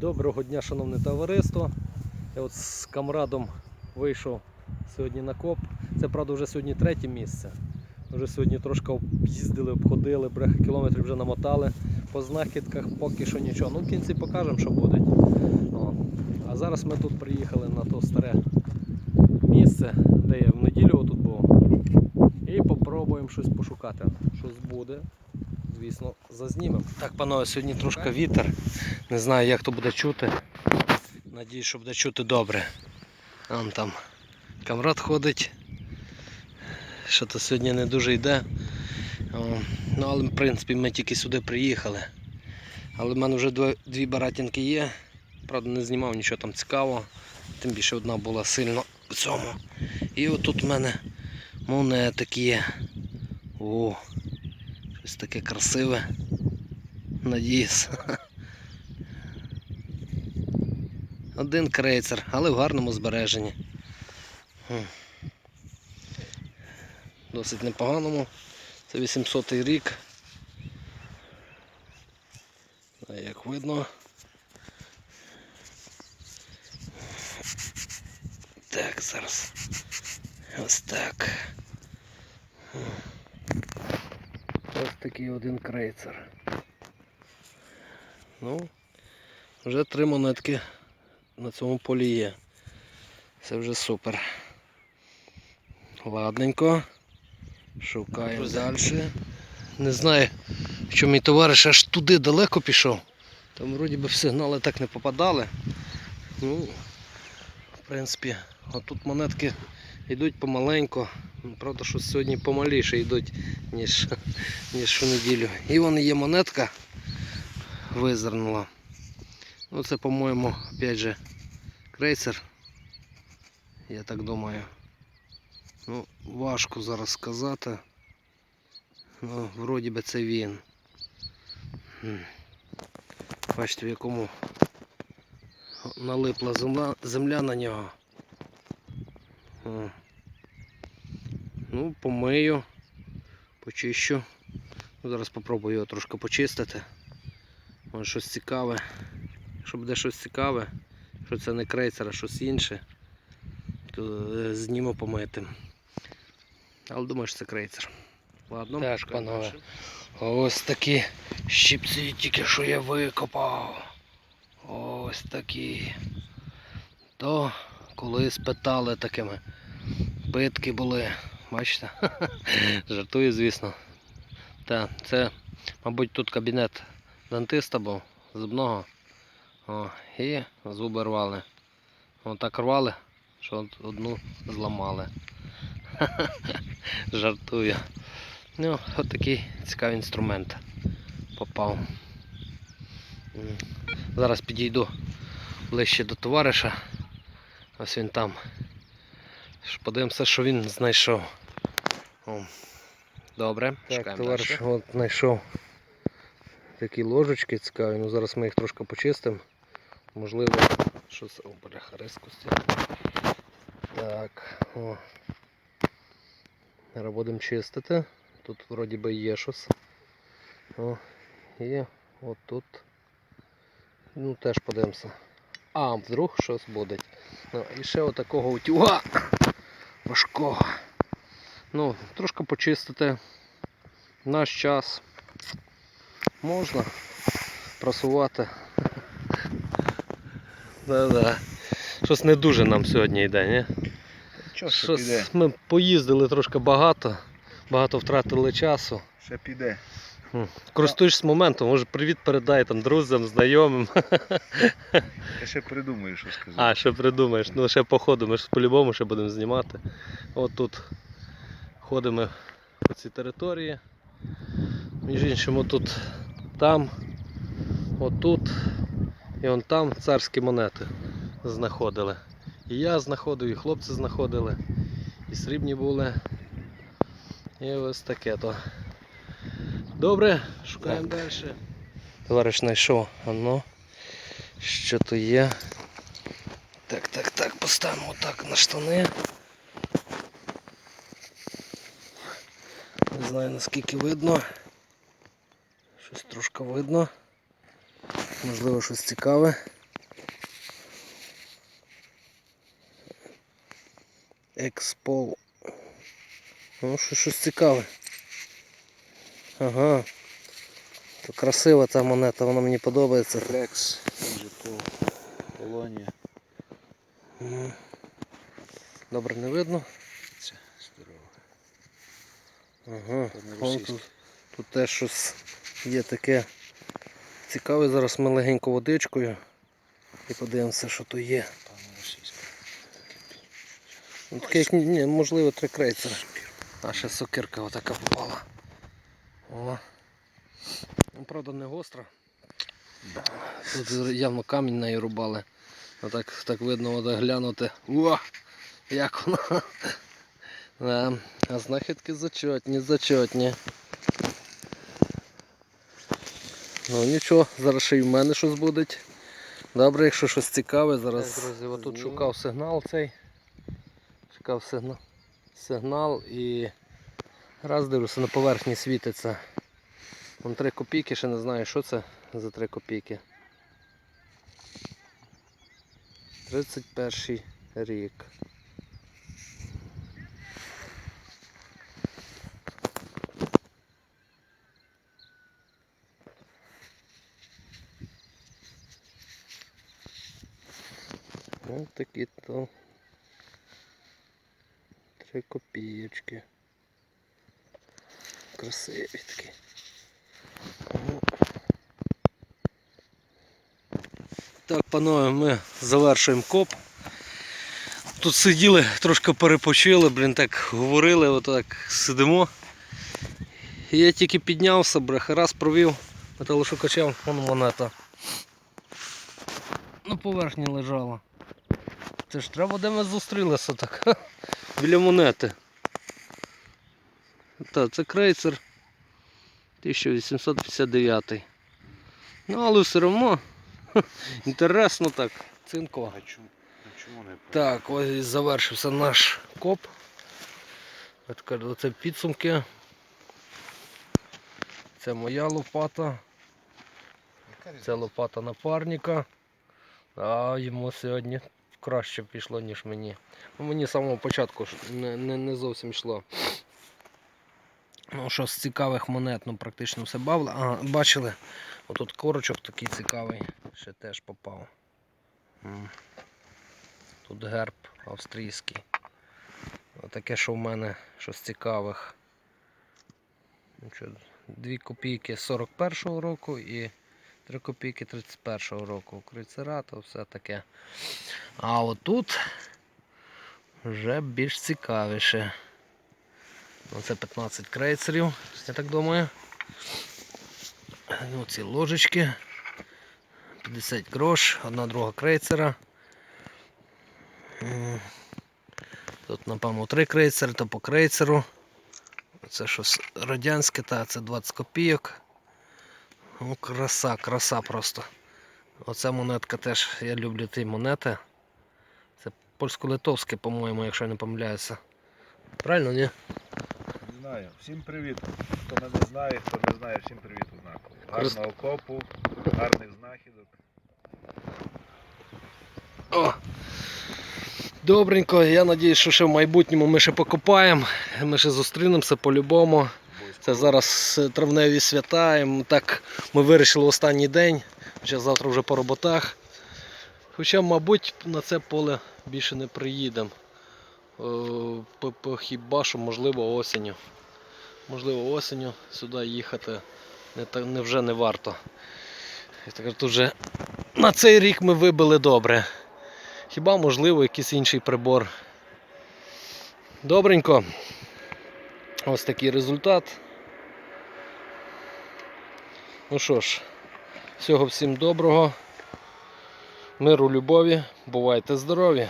Доброго дня, шановне товариство. Я от з камрадом вийшов сьогодні на коп. Це правда вже сьогодні третє місце. Вже сьогодні трошки об'їздили, обходили, бреха кілометрів вже намотали. По знахідках поки що нічого. Ну в кінці покажемо, що буде. О. А зараз ми тут приїхали на то старе місце, де я в неділю тут був. І попробуємо щось пошукати. Щось буде. Звісно, зазнімемо. Так, панове, сьогодні трошки вітер. Не знаю, як то буде чути. Надіюсь, що буде чути добре. Вон там камрад ходить. Що то сьогодні не дуже йде. Ну, але в принципі ми тільки сюди приїхали. Але в мене вже дві баратінки є. Правда, не знімав нічого там цікавого. Тим більше одна була сильно в цьому. І отут в мене монетики є. О, щось таке красиве. Надіюсь. Один крейцер, але в гарному збереженні. Досить непоганому. Це 800 рік. Як видно. Так, зараз. Ось так. Такий один крейцер. Ну, вже три монетки на цьому полі є. Це вже супер. Ладненько. Шукаємо далі. Не знаю, що мій товариш аж туди далеко пішов. Там вроді би в сигнали так не попадали. Ну, в принципі, отут монетки йдуть помаленько. Правда, що сьогодні помаліше йдуть, ніж, ніж щонеділю. І вон є монетка визирнула. Ну це, по-моєму, опять же, крейсер. Я так думаю. Ну, важко зараз сказати. Ну, вроді би це він. Бачите, в якому налипла земля, земля на нього. О. Ну, помию, почищу. Ну, Зараз спробую його трошки почистити. Може щось цікаве. Якщо буде щось цікаве, що це не крейсер, а щось інше, то е, зніму помитим. Але думаю, що це крейсер. Ладно, Так, панове. Ось такі щипці тільки що я викопав. Ось такі. То колись питали такими. Питки були. Бачите? Жартую, звісно. Та, це, мабуть, тут кабінет дантиста був, зубного. О, і зуби рвали. Отак рвали, що одну зламали. Жартую. Ну, от такий цікавий інструмент попав. Зараз підійду ближче до товариша. Ось він там. Подивимося, що він знайшов. О. Добре, Так, шукаємо товариш, далі. от знайшов такі ложечки цікаві. Ну зараз ми їх трошки почистимо. Можливо, Що це? О, бляха, рискості. так. О. Зараз будемо чистити. Тут вроді би є щось. О, і от тут. Ну теж подивимося. А, вдруг щось буде. Ну, і ще отакого утюга важкого. Ну, трошки почистити. Наш час. Можна просувати. Да-да. Щось не дуже нам сьогодні йде, ні? Що ще піде? Ми поїздили трошки багато, багато втратили часу. Ще піде. Користуєшся моментом, може привіт передай там друзям, знайомим. Я ще придумаю, що сказати. А, що придумаєш? Ну ще по ходу, ми ж по-любому ще будемо знімати. От тут ходимо по цій території. Між іншим, тут там, отут і он там царські монети знаходили. І я знаходив, і хлопці знаходили, і срібні були. І ось таке то. Добре, шукаємо далі. Товариш знайшов оно. Що то є? Так, так, так, поставимо отак на штани. Не знаю наскільки видно. Щось трошки видно. Можливо щось цікаве. Експол. Ну, що щось цікаве. Ага. То красива ця монета, вона мені подобається. Рекс, Полонія. Добре, не видно. Це здорово. Ага. Тут, тут теж щось є таке цікаве. Зараз ми легенько водичкою і подивимося, що то є. Ну, таке, як, ні, можливо, три крейцера. А ще сокирка отака попала. Правда, не гостра. Тут явно камінь нею рубали. Отак так видно, от глянути. О! Як вона. Да. А знахідки зачетні, зачетні. Ну нічого, зараз ще й в мене щось буде. Добре, якщо щось цікаве, зараз. Так, друзі, отут шукав сигнал цей. Шукав сигнал, сигнал і раз дивлюся, на поверхні світиться. Вон 3 копійки, ще не знаю, що це за 3 копійки. 31 рік. Ось такі то 3 копійочки. Красиві такі. Так, панове, ми завершуємо коп. Тут сиділи, трошки перепочили, блін, так говорили, отак сидимо. І я тільки піднявся, бреха, раз провів металошукачем, вон монета. На поверхні лежала. Це ж треба, де ми зустрілися так. Біля монети. Так, це крейцер 1859. Ну, але все одно інтересно так. Цинкова. А чому, а чому не Так, ось і завершився наш коп. Оце підсумки. Це моя лопата, це лопата напарника. А йому сьогодні краще пішло, ніж мені. Ну, мені з самого початку не, не, не зовсім йшло. Ну, що з цікавих монет, ну практично все бавили. Ага, бачили, отут корочок такий цікавий, ще теж попав. Тут герб австрійський. Отаке, що в мене щось цікавих. Ну, що, 2 копійки 41-го року і 3 копійки 31-го року. Крицерато, все таке. А отут вже більш цікавіше. Оце 15 крейцерів, я так думаю. Ну, ці ложечки. 50 грош, одна друга крейцера. Тут, напевно, три крейцери, то по крейцеру. Це щось радянське, та це 20 копійок. Ну, краса, краса просто. Оця монетка теж, я люблю ті монети. Це польсько-литовське, по-моєму, якщо я не помиляюся. Правильно, ні? Знаю. Всім привіт. Хто мене знає, хто не знає, всім привіт однаково. Гарного копу, гарних знахідок. О! Добренько, я сподіваюся, що ще в майбутньому ми ще покопаємо. Ми ще зустрінемося по-любому. Це зараз е, травневі свята. і Так ми вирішили останній день. Хоча завтра вже по роботах. Хоча, мабуть, на це поле більше не приїдемо. Е, Хіба що, можливо, осінню. Можливо, осінню сюди їхати не, не вже не варто. Так тут вже на цей рік ми вибили добре. Хіба можливо якийсь інший прибор. Добренько. Ось такий результат. Ну що ж, всього всім доброго. Миру, любові, бувайте здорові!